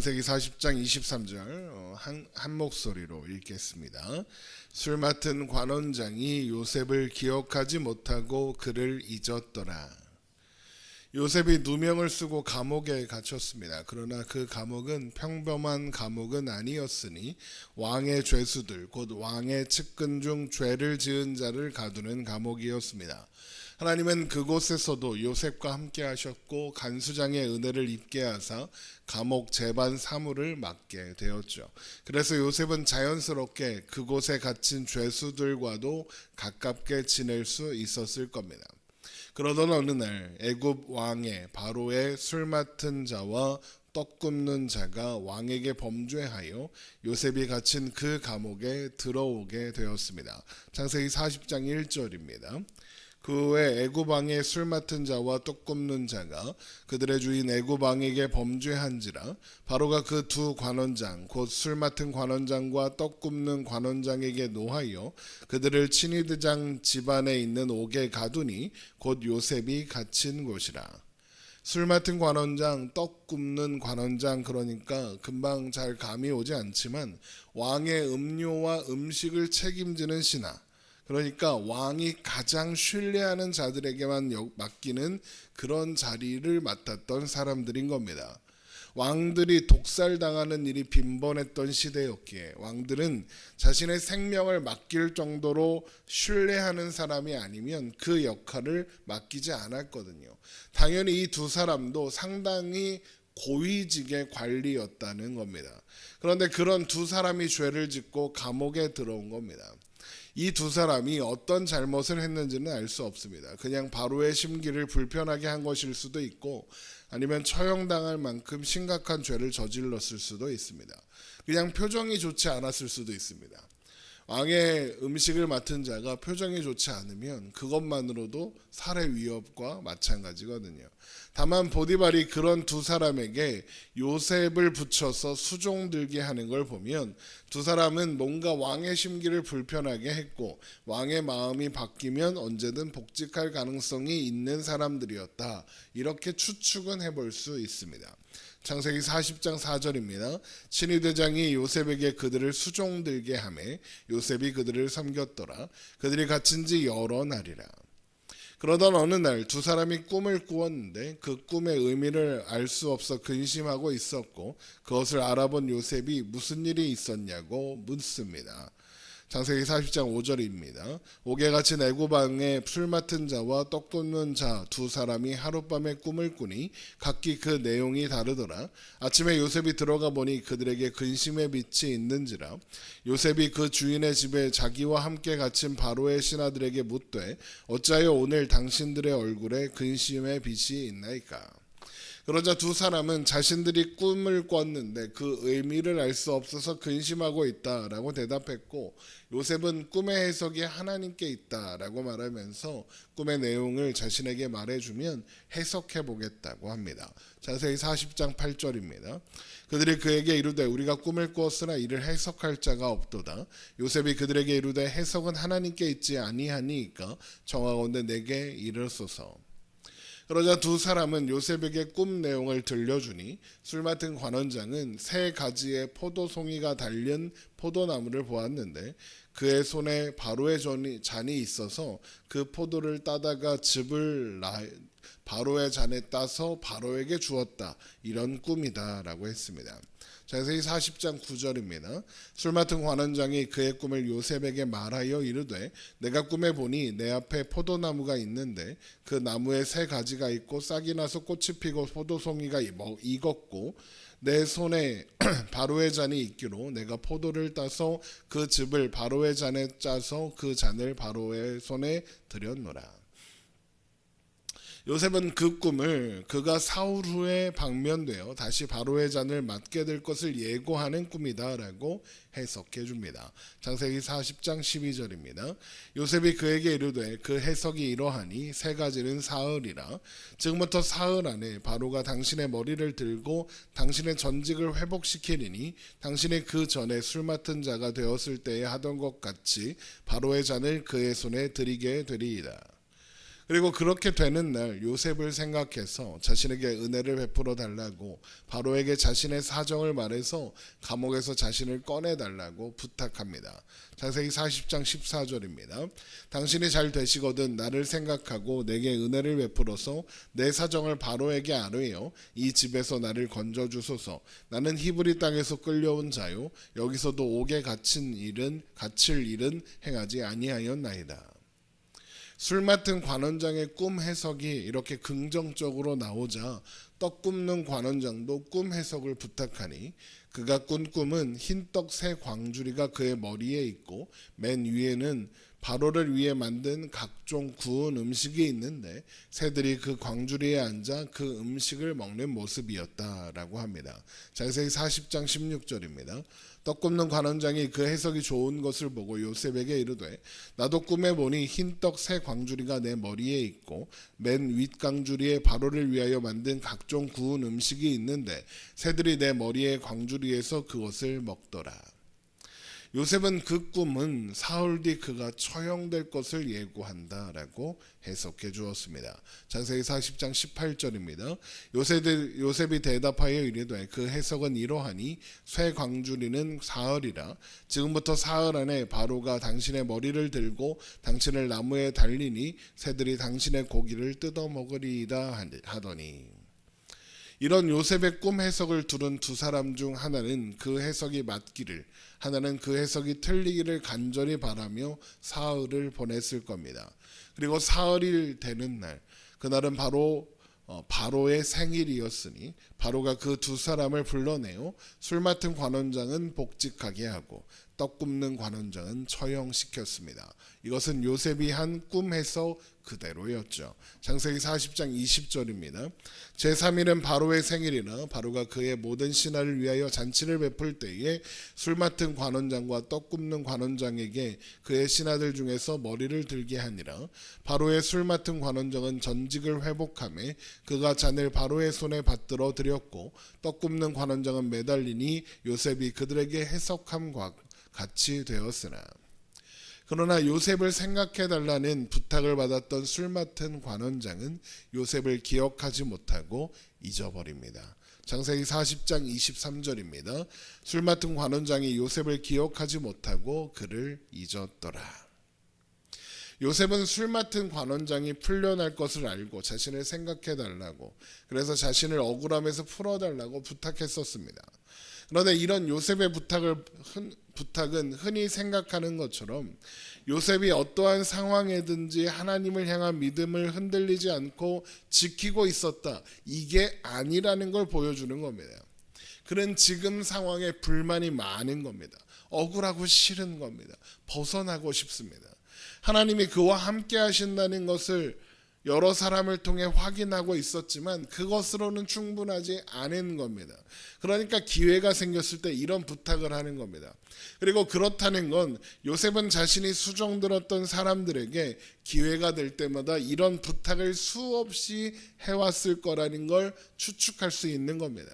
장세기 40장 23절 어, 한, 한 목소리로 읽겠습니다. 술 맡은 관원장이 요셉을 기억하지 못하고 그를 잊었더라. 요셉이 누명을 쓰고 감옥에 갇혔습니다. 그러나 그 감옥은 평범한 감옥은 아니었으니 왕의 죄수들 곧 왕의 측근 중 죄를 지은 자를 가두는 감옥이었습니다. 하나님은 그곳에서도 요셉과 함께 하셨고 간수장의 은혜를 입게 하사 감옥 재반 사무를 맡게 되었죠. 그래서 요셉은 자연스럽게 그곳에 갇힌 죄수들과도 가깝게 지낼 수 있었을 겁니다. 그러던 어느 날 애굽 왕의 바로의 술 맡은 자와 떡 굽는 자가 왕에게 범죄하여 요셉이 갇힌 그 감옥에 들어오게 되었습니다. 창세기 40장 1절입니다. 그 후에 애굽 왕의 술 맡은 자와 떡 굽는 자가 그들의 주인 애굽 왕에게 범죄한지라 바로가 그 두 관원장 곧 술 맡은 관원장과 떡 굽는 관원장에게 노하여 그들을 친위대장 집안에 있는 옥에 가두니 곧 요셉이 갇힌 곳이라. 술 맡은 관원장, 떡 굽는 관원장 그러니까 금방 잘 감이 오지 않지만 왕의 음료와 음식을 책임지는 신하 그러니까 왕이 가장 신뢰하는 자들에게만 역- 맡기는 그런 자리를 맡았던 사람들인 겁니다. 왕들이 독살당하는 일이 빈번했던 시대였기에 왕들은 자신의 생명을 맡길 정도로 신뢰하는 사람이 아니면 그 역할을 맡기지 않았거든요. 당연히 이 두 사람도 상당히 고위직의 관리였다는 겁니다. 그런데 그런 두 사람이 죄를 짓고 감옥에 들어온 겁니다. 이 두 사람이 어떤 잘못을 했는지는 알 수 없습니다. 그냥 바로의 심기를 불편하게 한 것일 수도 있고 아니면 처형당할 만큼 심각한 죄를 저질렀을 수도 있습니다. 그냥 표정이 좋지 않았을 수도 있습니다. 왕의 음식을 맡은 자가 표정이 좋지 않으면 그것만으로도 살해 위협과 마찬가지거든요. 다만 보디발이 그런 두 사람에게 요셉을 붙여서 수종 들게 하는 걸 보면 두 사람은 뭔가 왕의 심기를 불편하게 했고 왕의 마음이 바뀌면 언제든 복직할 가능성이 있는 사람들이었다. 이렇게 추측은 해볼 수 있습니다. 창세기 40장 4절입니다. 친위 대장이 요셉에게 그들을 수종들게 하매 요셉이 그들을 섬겼더라. 그들이 갇힌 지 여러 날이라. 그러던 어느 날 두 사람이 꿈을 꾸었는데 그 꿈의 의미를 알 수 없어 근심하고 있었고 그것을 알아본 요셉이 무슨 일이 있었냐고 묻습니다. 창세기 40장 5절입니다. 옥에 갇힌 애고방에 풀 맡은 자와 떡 굽는 자 두 사람이 하룻밤에 꿈을 꾸니 각기 그 내용이 다르더라. 아침에 요셉이 들어가 보니 그들에게 근심의 빛이 있는지라. 요셉이 그 주인의 집에 자기와 함께 갇힌 바로의 신하들에게 묻되 어찌하여 오늘 당신들의 얼굴에 근심의 빛이 있나이까. 그러자 두 사람은 자신들이 꿈을 꿨는데 그 의미를 알 수 없어서 근심하고 있다라고 대답했고 요셉은 꿈의 해석이 하나님께 있다라고 말하면서 꿈의 내용을 자신에게 말해주면 해석해 보겠다고 합니다. 자세히 40장 8절입니다. 그들이 그에게 이르되 우리가 꿈을 꾸었으나 이를 해석할 자가 없도다. 요셉이 그들에게 이르되 해석은 하나님께 있지 아니하니까 정하건대 내게 이르소서. 그러자 두 사람은 요셉에게 꿈 내용을 들려주니 술 맡은 관원장은 세 가지의 포도송이가 달린 포도나무를 보았는데 그의 손에 바로의 잔이- 있어서 그 포도를 따다가 즙을 나- 바로의 잔에 따서 바로에게 주었다 이런 꿈이다라고 했습니다. 자세히 40장 9절입니다. 술 맡은 관원장이 그의 꿈을 요셉에게 말하여 이르되 내가 꿈에 보니 내 앞에 포도나무가 있는데 그 나무에 세 가지가 있고 싹이 나서 꽃이 피고 포도송이가 뭐 익었고 내 손에 바로의 잔이 있기로 내가 포도를 따서 그 즙을 바로의 잔에 짜서 그 잔을 바로의 손에 들였노라. 요셉은 그 꿈을 그가 사울 후에 방면되어 다시 바로의 잔을 맡게 될 것을 예고하는 꿈이다라고 해석해 줍니다. 창세기 40장 12절입니다. 요셉이 그에게 이르되 그 해석이 이러하니 세 가지는 사흘이라 지금부터 사흘 안에 바로가 당신의 머리를 들고 당신의 전직을 회복시키리니 당신이 그 전에 술 맡은 자가 되었을 때에 하던 것 같이 바로의 잔을 그의 손에 드리게 되리이다. 그리고 그렇게 되는 날 요셉을 생각해서 자신에게 은혜를 베풀어 달라고 바로에게 자신의 사정을 말해서 감옥에서 자신을 꺼내 달라고 부탁합니다. 창세기 40장 14절입니다. 당신이 잘 되시거든 나를 생각하고 내게 은혜를 베풀어서 내 사정을 바로에게 아뢰어 이 집에서 나를 건져 주소서. 나는 히브리 땅에서 끌려온 자요 여기서도 옥에 갇힌 일은 갇힐 일은 행하지 아니하였나이다. 술 맡은 관원장의 꿈 해석이 이렇게 긍정적으로 나오자 떡 굽는 관원장도 꿈 해석을 부탁하니 그가 꾼 꿈은 흰 떡 새 광주리가 그의 머리에 있고 맨 위에는 바로를 위해 만든 각종 구운 음식이 있는데 새들이 그 광주리에 앉아 그 음식을 먹는 모습이었다라고 합니다. 장세기 40장 16절입니다. 떡 굽는 관원장이 그 해석이 좋은 것을 보고 요셉에게 이르되 나도 꿈에 보니 흰떡 새 광주리가 내 머리에 있고 맨 윗광주리에 바로를 위하여 만든 각종 구운 음식이 있는데 새들이 내 머리에 광주리에서 그것을 먹더라. 요셉은 그 꿈은 사흘 뒤 그가 처형될 것을 예고한다라고 해석해 주었습니다. 장세기 40장 18절입니다. 요셉이, 요셉이 대답하여 이르되 그 해석은 이러하니 쇠 광주리는 사흘이라 지금부터 사흘 안에 바로가 당신의 머리를 들고 당신을 나무에 달리니 새들이 당신의 고기를 뜯어 먹으리이다 하더니 이런 요셉의 꿈 해석을 들은 두 사람 중 하나는 그 해석이 맞기를 하나는 그 해석이 틀리기를 간절히 바라며 사흘을 보냈을 겁니다. 그리고 사흘이 되는 날 그날은 바로 어, 바로의 생일이었으니 바로가 그 두 사람을 불러내어 술 맡은 관원장은 복직하게 하고 떡 굽는 관원장은 처형시켰습니다. 이것은 요셉이 한꿈 해석 그대로였죠. 창세기 40장 20절입니다. 제3일은 바로의 생일이나 바로가 그의 모든 신하를 위하여 잔치를 베풀 때에 술 맡은 관원장과 떡 굽는 관원장에게 그의 신하들 중에서 머리를 들게 하니라. 바로의 술 맡은 관원장은 전직을 회복함에 그가 잔을 바로의 손에 받들어 드렸고 떡 굽는 관원장은 매달리니 요셉이 그들에게 해석함과 같이 되었으나 그러나 요셉을 생각해 달라는 부탁을 받았던 술 맡은 관원장은 요셉을 기억하지 못하고 잊어버립니다. 장세기 40장 23절입니다. 술 맡은 관원장이 요셉을 기억하지 못하고 그를 잊었더라. 요셉은 술 맡은 관원장이 풀려날 것을 알고 자신을 생각해 달라고 그래서 자신을 억울함에서 풀어 달라고 부탁했었습니다. 그런데 이런 요셉의 부탁을 흔, 부탁은 흔히 생각하는 것처럼 요셉이 어떠한 상황에든지 하나님을 향한 믿음을 흔들리지 않고 지키고 있었다. 이게 아니라는 걸 보여주는 겁니다. 그는 지금 상황에 불만이 많은 겁니다. 억울하고 싫은 겁니다. 벗어나고 싶습니다. 하나님이 그와 함께 하신다는 것을 여러 사람을 통해 확인하고 있었지만 그것으로는 충분하지 않은 겁니다. 그러니까 기회가 생겼을 때 이런 부탁을 하는 겁니다. 그리고 그렇다는 건 요셉은 자신이 수종들었던 사람들에게 기회가 될 때마다 이런 부탁을 수없이 해왔을 거라는 걸 추측할 수 있는 겁니다.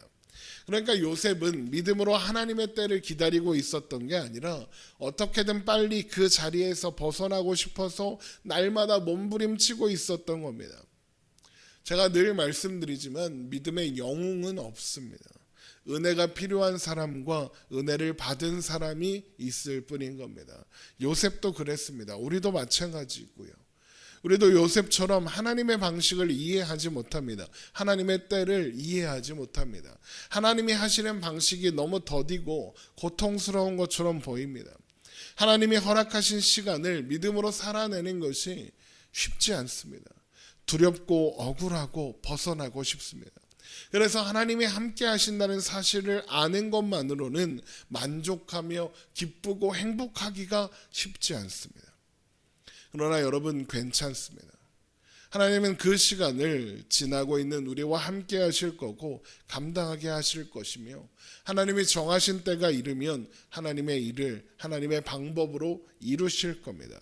그러니까 요셉은 믿음으로 하나님의 때를 기다리고 있었던 게 아니라 어떻게든 빨리 그 자리에서 벗어나고 싶어서 날마다 몸부림치고 있었던 겁니다. 제가 늘 말씀드리지만 믿음의 영웅은 없습니다. 은혜가 필요한 사람과 은혜를 받은 사람이 있을 뿐인 겁니다. 요셉도 그랬습니다. 우리도 마찬가지고요. 우리도 요셉처럼 하나님의 방식을 이해하지 못합니다. 하나님의 때를 이해하지 못합니다. 하나님이 하시는 방식이 너무 더디고 고통스러운 것처럼 보입니다. 하나님이 허락하신 시간을 믿음으로 살아내는 것이 쉽지 않습니다. 두렵고 억울하고 벗어나고 싶습니다. 그래서 하나님이 함께 하신다는 사실을 아는 것만으로는 만족하며 기쁘고 행복하기가 쉽지 않습니다. 그러나 여러분 괜찮습니다. 하나님은 그 시간을 지나고 있는 우리와 함께 하실 거고 감당하게 하실 것이며 하나님이 정하신 때가 이르면 하나님의 일을 하나님의 방법으로 이루실 겁니다.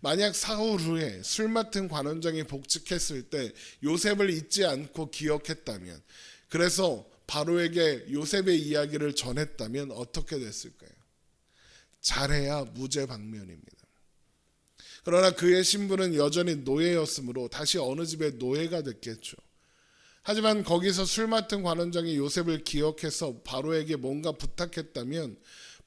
만약 사후 후에 술 맡은 관원장이 복직했을 때 요셉을 잊지 않고 기억했다면 그래서 바로에게 요셉의 이야기를 전했다면 어떻게 됐을까요? 잘해야 무죄 방면입니다. 그러나 그의 신분은 여전히 노예였으므로 다시 어느 집의 노예가 됐겠죠. 하지만 거기서 술 맡은 관원장이 요셉을 기억해서 바로에게 뭔가 부탁했다면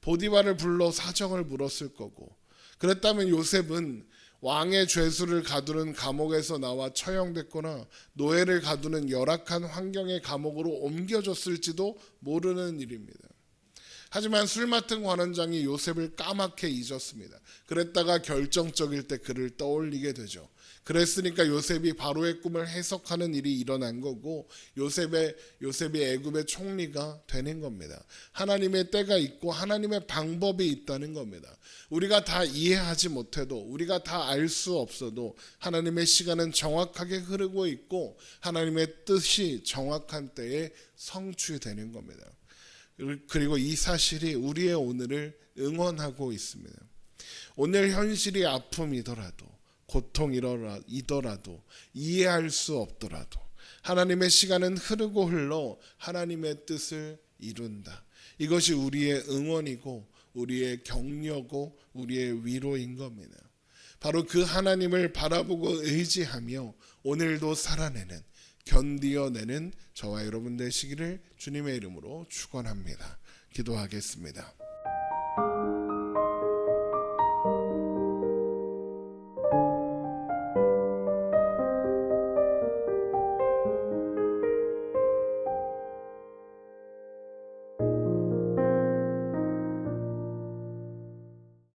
보디바를 불러 사정을 물었을 거고 그랬다면 요셉은 왕의 죄수를 가두는 감옥에서 나와 처형됐거나 노예를 가두는 열악한 환경의 감옥으로 옮겨졌을지도 모르는 일입니다. 하지만 술 맡은 관원장이 요셉을 까맣게 잊었습니다. 그랬다가 결정적일 때 그를 떠올리게 되죠. 그랬으니까 요셉이 바로의 꿈을 해석하는 일이 일어난 거고 요셉의 요셉이 애굽의 총리가 되는 겁니다. 하나님의 때가 있고 하나님의 방법이 있다는 겁니다. 우리가 다 이해하지 못해도 우리가 다 알 수 없어도 하나님의 시간은 정확하게 흐르고 있고 하나님의 뜻이 정확한 때에 성취되는 겁니다. 그리고 이 사실이 우리의 오늘을 응원하고 있습니다. 오늘 현실이 아픔이더라도 고통이더라도 이해할 수 없더라도 하나님의 시간은 흐르고 흘러 하나님의 뜻을 이룬다. 이것이 우리의 응원이고 우리의 격려고 우리의 위로인 겁니다. 바로 그 하나님을 바라보고 의지하며 오늘도 살아내는 견디어내는 저와 여러분 되시기를 주님의 이름으로 축원합니다. 기도하겠습니다.